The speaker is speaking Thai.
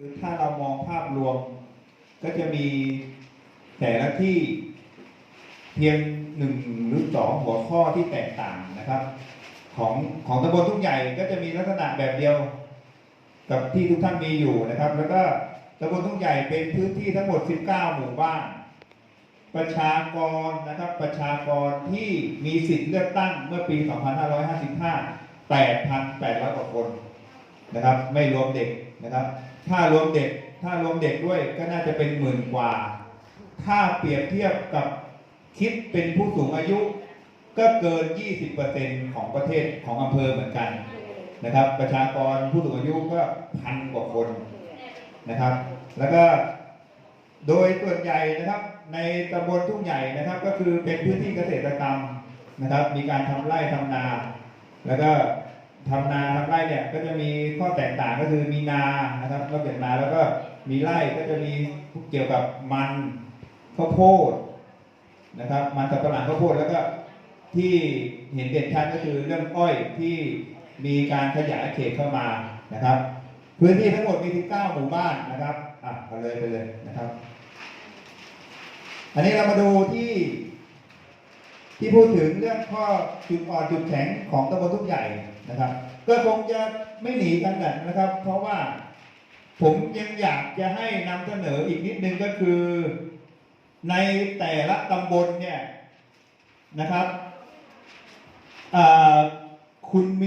คือถ้าเรามองภาพรวมก็จะมีแต่ละที่เพียงหนึ่งหรือสองหัวข้อที่แตกต่างนะครับ ของของตำบลทุ่งใหญ่ก็จะมีลักษณะแบบเดียว กับที่ทุกท่านมีอยู่นะครับ แล้วก็ตำบลทุ่งใหญ่เป็นพื้นที่ทั้งหมด 19 หมู่บ้าน ประชากรนะครับประชากรที่มีสิทธิ์เลือกตั้งเมื่อปี 2555 8,800กว่าคน นะครับ ไม่รวมเด็กนะครับ ถ้ารวมเด็กถ้ารวมเด็กด้วยก็น่าจะเป็นหมื่นกว่า ถ้าเปรียบเทียบกับคิดเป็นผู้สูงอายุ ก็เกิน 20%ของประเทศของอำเภอเหมือนกันนะครับ ประชากรผู้สูงอายุก็พันกว่าคนนะครับ แล้วก็โดยส่วนใหญ่นะครับ ในตำบลทุ่งใหญ่นะครับ ก็คือเป็นพื้นที่เกษตรกรรมนะครับ มีการทำไร่ทำนา แล้วก็ ทำนาทำไร่เนี่ยก็จะมีข้อแตกต่างก็คือมีนานะครับนอกจากนาแล้วก็มีไร่ก็จะมีเกี่ยวกับมันข้าวโพดนะครับ มันสับปะหลังข้าวโพดแล้วก็ที่เห็นเด่นชัดก็คือเรื่องอ้อยที่มีการขยายเขตเข้ามานะครับ พื้นที่ทั้งหมดมี 19 หมู่บ้านนะครับอะเอาเลยไปเลยนะครับ อันนี้เรามาดูที่ ที่พูดถึงเรื่องข้อจุดอ่อนจุดแข็งของตำบลทุกใหญ่นะครับ ก็คงจะไม่หนีกันนะครับ เพราะว่าผมยังอยากจะให้นำเสนออีกนิดนึงก็คือ ในแต่ละตำบลเนี่ยนะครับคุณมี